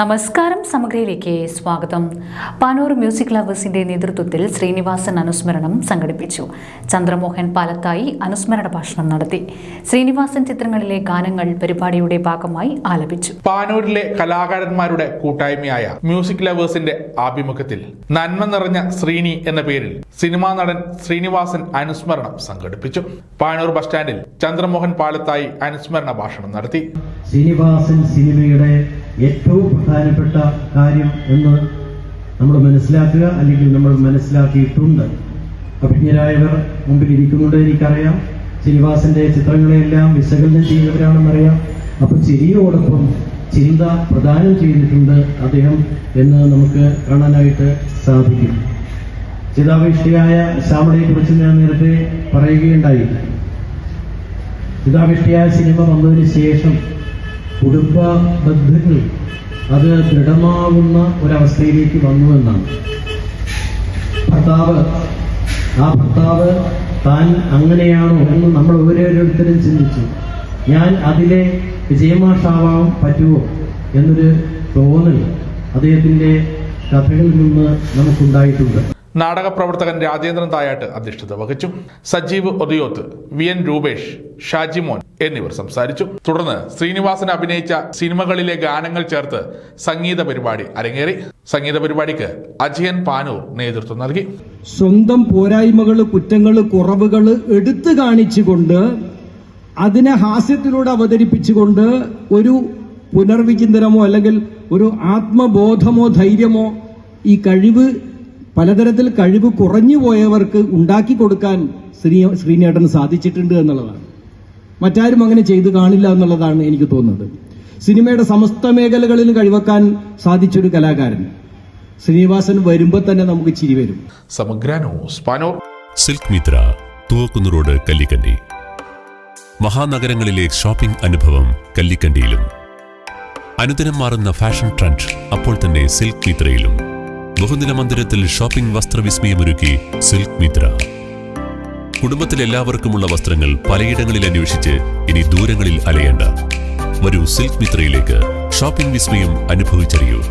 നമസ്കാരം സമഗ്രയിലേക്ക് സ്വാഗതം. പാനൂർ മ്യൂസിക് ലവേഴ്സിന്റെ നേതൃത്വത്തിൽ ശ്രീനിവാസൻ അനുസ്മരണം സംഘടിപ്പിച്ചു. ചന്ദ്രമോഹൻ പാലത്തായി അനുസ്മരണ ഭാഷണം നടത്തി. ശ്രീനിവാസൻ ചിത്രങ്ങളിലെ ഗാനങ്ങൾ പരിപാടിയുടെ ഭാഗമായി ആലപിച്ചു. പാനൂരിലെ കലാകാരന്മാരുടെ കൂട്ടായ്മയായ മ്യൂസിക് ലവേഴ്സിന്റെ ആഭിമുഖ്യത്തിൽ നന്മ നിറഞ്ഞ ശ്രീനി എന്ന പേരിൽ സിനിമാ നടൻ ശ്രീനിവാസൻ അനുസ്മരണം സംഘടിപ്പിച്ചു. പാനൂർ ബസ് സ്റ്റാൻഡിൽ ചന്ദ്രമോഹൻ പാലത്തായി അനുസ്മരണ ഭാഷണം നടത്തി. ശ്രീനിവാസൻ സിനിമയുടെ ഏറ്റവും പ്രധാനപ്പെട്ട കാര്യം എന്ന് നമ്മൾ മനസ്സിലാക്കുക അല്ലെങ്കിൽ നമ്മൾ മനസ്സിലാക്കിയിട്ടുണ്ട്. അഭിജ്ഞരായവർ മുമ്പിൽ ഇരിക്കുന്നുണ്ട് എനിക്കറിയാം. ശ്രീനിവാസന്റെ ചിത്രങ്ങളെല്ലാം വിശകലനം ചെയ്യുന്നവരാണെന്നറിയാം. അപ്പൊ ചിരിയോടൊപ്പം ചിന്ത പ്രദാനം ചെയ്തിട്ടുണ്ട് അദ്ദേഹം എന്ന് നമുക്ക് കാണാനായിട്ട് സാധിക്കും. ചിതാവിഷ്ടിയായ ശ്യാമളയെ കുറിച്ച് ഞാൻ നേരത്തെ പറയുകയുണ്ടായി. ചിതാവിഷ്ടിയായ സിനിമ വന്നതിന് ശേഷം കുടുംബ ബന്ധങ്ങൾ അത് ദൃഢമാവുന്ന ഒരവസ്ഥയിലേക്ക് വന്നു എന്നാണ്. ഭർത്താവ് ആ ഭർത്താവ് താൻ അങ്ങനെയാണോ എന്ന് നമ്മൾ ഓരോരുത്തരും ചിന്തിച്ചു. ഞാൻ അതിലെ വിജയമാഷാവാൻ പറ്റുമോ എന്നൊരു തോന്നൽ അദ്ദേഹത്തിന്റെ കഥകളിൽ നിന്ന് നമുക്കുണ്ടായിട്ടുണ്ട്. നാടക പ്രവർത്തകൻ രാജേന്ദ്രൻ തായാട്ട് അധ്യക്ഷത വഹിച്ചു. സജീവ് ഒതിയോത്ത് വി എൻ രൂപേഷ് ഷാജിമോൻ എന്നിവർ സംസാരിച്ചു. തുടർന്ന് ശ്രീനിവാസൻ അഭിനയിച്ച സിനിമകളിലെ ഗാനങ്ങൾ ചേർത്ത് സംഗീത പരിപാടി അരങ്ങേറി. സംഗീത പരിപാടിക്ക് അജയൻ പാനൂർ നേതൃത്വം നൽകി. സ്വന്തം പോരായ്മകൾ കുറ്റങ്ങൾ കുറവുകൾ എടുത്തു കാണിച്ചുകൊണ്ട് അതിനെ ഹാസ്യത്തിലൂടെ അവതരിപ്പിച്ചുകൊണ്ട് ഒരു പുനർവിചിന്തനമോ അല്ലെങ്കിൽ ഒരു ആത്മബോധമോ ധൈര്യമോ ഈ കഴിവ് പലതരത്തിൽ കഴിവ് കുറഞ്ഞു പോയവർക്ക് ഉണ്ടാക്കി കൊടുക്കാൻ ശ്രീ ശ്രീനേട്ടന് സാധിച്ചിട്ടുണ്ട് എന്നുള്ളതാണ്. മറ്റാരും അങ്ങനെ ചെയ്തു കാണില്ല എന്നുള്ളതാണ് എനിക്ക് തോന്നുന്നത്. സിനിമയുടെ സമസ്ത മേഖലകളിൽ കഴിവെക്കാൻ സാധിച്ചൊരു കലാകാരൻ. ശ്രീനിവാസൻ വരുമ്പോൾ തന്നെ നമുക്ക് ചിരി വരും. Samagra silk Mitra Thuvakkunnu road Kallikkandi. മഹാനഗരങ്ങളിലെ shopping അനുഭവം കല്ലിക്കണ്ടിയിലും. അനുദിനം മാറുന്ന ഫാഷൻ ട്രെൻഡ് അപ്പോൾ തന്നെ സിൽക്ക് മിത്രയിലും. ബഹുനില മന്ദിരത്തിൽ ഷോപ്പിംഗ് വസ്ത്രവിസ്മയമൊരുക്കി സിൽക്ക് മിത്ര. കുടുംബത്തിൽ എല്ലാവർക്കുമുള്ള വസ്ത്രങ്ങൾ പലയിടങ്ങളിൽ അന്വേഷിച്ച് ഇനി ദൂരങ്ങളിൽ അലയേണ്ട. വരൂ സിൽക്ക് മിത്രയിലേക്ക് ഷോപ്പിംഗ് വിസ്മയം അനുഭവിച്ചറിയൂ.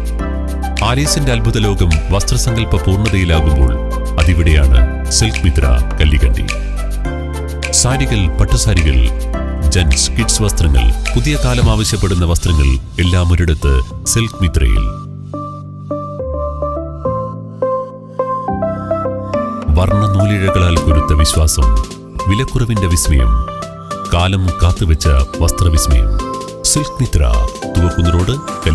ആലീസിന്റെ അത്ഭുത ലോകം വസ്ത്രസങ്കല്പ പൂർണതയിലാകുമ്പോൾ അതിവിടെയാണ് സിൽക്ക് മിത്ര കല്ലികണ്ടി. സാരികൾ പട്ടുസാരികൾ ജെന്റ്സ് കിഡ്സ് വസ്ത്രങ്ങൾ പുതിയ കാലം ആവശ്യപ്പെടുന്ന വസ്ത്രങ്ങൾ എല്ലാം ഒരിടത്ത് സിൽക്ക് മിത്രയിൽ. വർണ നൂലിഴകളാൽ കുരുത്ത വിശ്വാസം വിലക്കുറവിന്റെ വിസ്മയം കാലം കാത്തുവെച്ച വസ്ത്രവിസ്മയം. Silk Mitra Thuvakkunnu road Kallikkandi